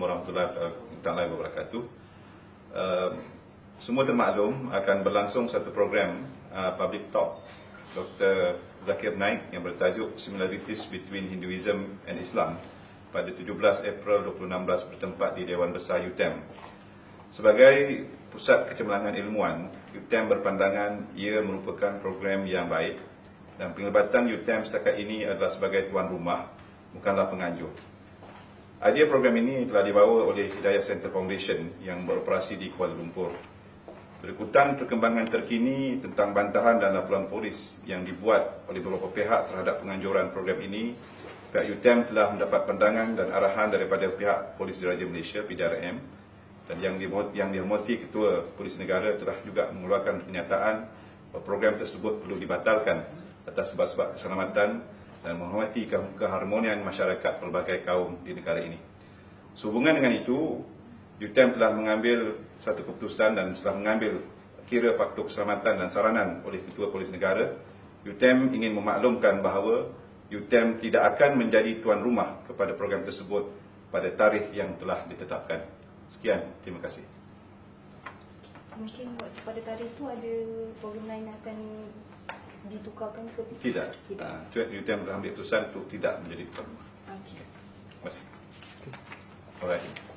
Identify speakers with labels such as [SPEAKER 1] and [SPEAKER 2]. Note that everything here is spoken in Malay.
[SPEAKER 1] warahmatullahi taala wabarakatuh. Uh, semua termaklum akan berlangsung satu program uh, public talk Dr. Zakir Naik yang bertajuk Similarities Between Hinduism and Islam pada 17 April 2016 bertempat di Dewan Besar UTM. Sebagai pusat kecemerlangan ilmuwan, UTM berpandangan ia merupakan program yang baik dan penglibatan UTM setakat ini adalah sebagai tuan rumah, bukanlah penganjur. Idea program ini telah dibawa oleh Hidayah Center Foundation yang beroperasi di Kuala Lumpur. Berikutan perkembangan terkini tentang bantahan dan laporan polis yang dibuat oleh beberapa pihak terhadap penganjuran program ini, pihak UTM telah mendapat pandangan dan arahan daripada pihak Polis Diraja Malaysia, PDRM, dan yang yang dihormati Ketua Polis Negara telah juga mengeluarkan pernyataan bahawa program tersebut perlu dibatalkan atas sebab-sebab keselamatan dan menghormati keharmonian masyarakat pelbagai kaum di negara ini. Sehubungan dengan itu, UTM telah mengambil satu keputusan dan setelah mengambil kira faktor keselamatan dan saranan oleh Ketua Polis Negara, UTM ingin memaklumkan bahawa UTM tidak akan menjadi tuan rumah kepada program tersebut pada tarikh yang telah ditetapkan. Sekian, terima kasih.
[SPEAKER 2] Mungkin pada tarikh itu ada program lain akan ditukarkan ke
[SPEAKER 1] Tidak.
[SPEAKER 2] Tidak.
[SPEAKER 1] Uh, UTM telah ambil keputusan untuk tidak menjadi tuan rumah.
[SPEAKER 2] Okey.
[SPEAKER 1] Terima kasih. Alright.